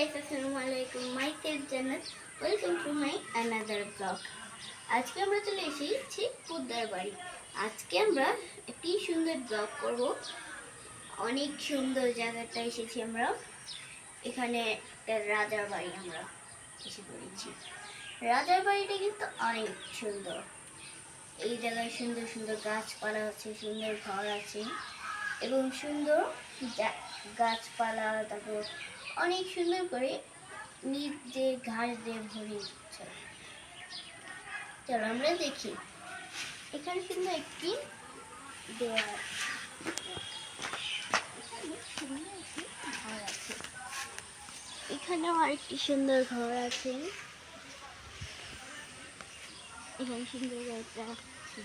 guys, Assalamualaikum. Myself Jannat. Welcome to my another vlog. আজকে আমরা চলে এসেছি পুদ্দার বাড়ি আজকে আমরা একটি সুন্দর ব্লগ করব অনেক সুন্দর জায়গাটা এসেছি আমরা এখানে একটা রাজার বাড়ি আমরা এসে পড়েছি রাজার বাড়িটা কিন্তু অনেক সুন্দর এই জায়গায় সুন্দর সুন্দর গাছপালা আছে সুন্দর ঘর আছে এবং সুন্দর গাছপালা তারপর অনেক সুন্দর করে নিচ দিয়ে ঘাস দিয়ে ভরে দিচ্ছে চলো আমরা দেখি। এখানে সুন্দর একটি ঘর আছে এখানেও আরেকটি সুন্দর ঘর আছে। এখানে সুন্দর একটা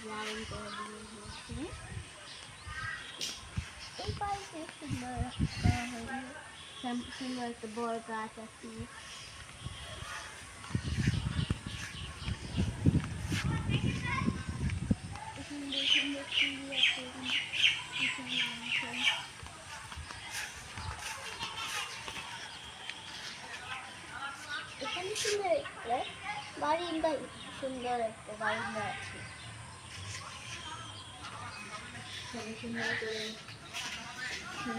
ড্রাগন করে হয়েছে। এই বাড়িতে সুন্দর সুন্দর একটা বড় গাছ আছে এখানে সুন্দর একটা বারিন্দা সুন্দর একটা বারিন্দা আছে। সুন্দর করে আজকে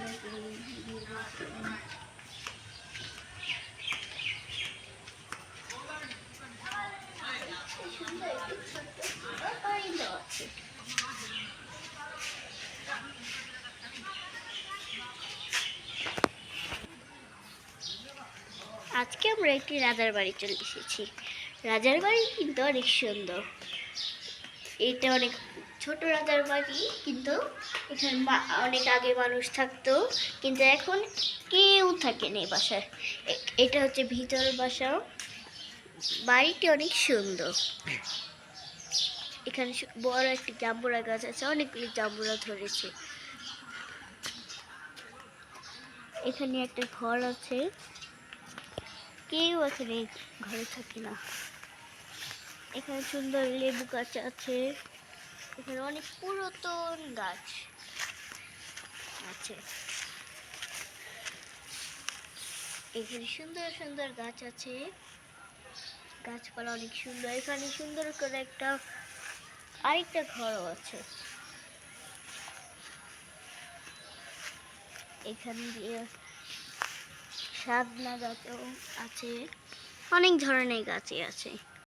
আমরা একটি রাজার বাড়ি চলে এসেছি। রাজার বাড়ি কিন্তু অনেক সুন্দর। এটা অনেক ছোট রাজার বাড়ি, কিন্তু এখানে অনেক আগে মানুষ থাকতো, কিন্তু এখন কেউ থাকে নেই বাসায়। এটা হচ্ছে ভিতর বাসা। বাড়িটি অনেক সুন্দর। এখানে বড় একটি জাম্বুরা গাছ আছে, অনেকগুলি জাম্বুরা ধরেছে। এখানে একটা ঘর আছে। কেউ এখানে ঘরে থাকে না। এখানে সুন্দর লেবু গাছ আছে। এখানে অনেক পুরাতন গাছ আছে। এখানে সুন্দর সুন্দর গাছ আছে। গাছপালা অনেক সুন্দর। এখানে সুন্দর করে একটা আরেকটা ঘরও আছে। এখানে দিয়ে সাদনা গাছও আছে। অনেক ধরনের গাছই আছে।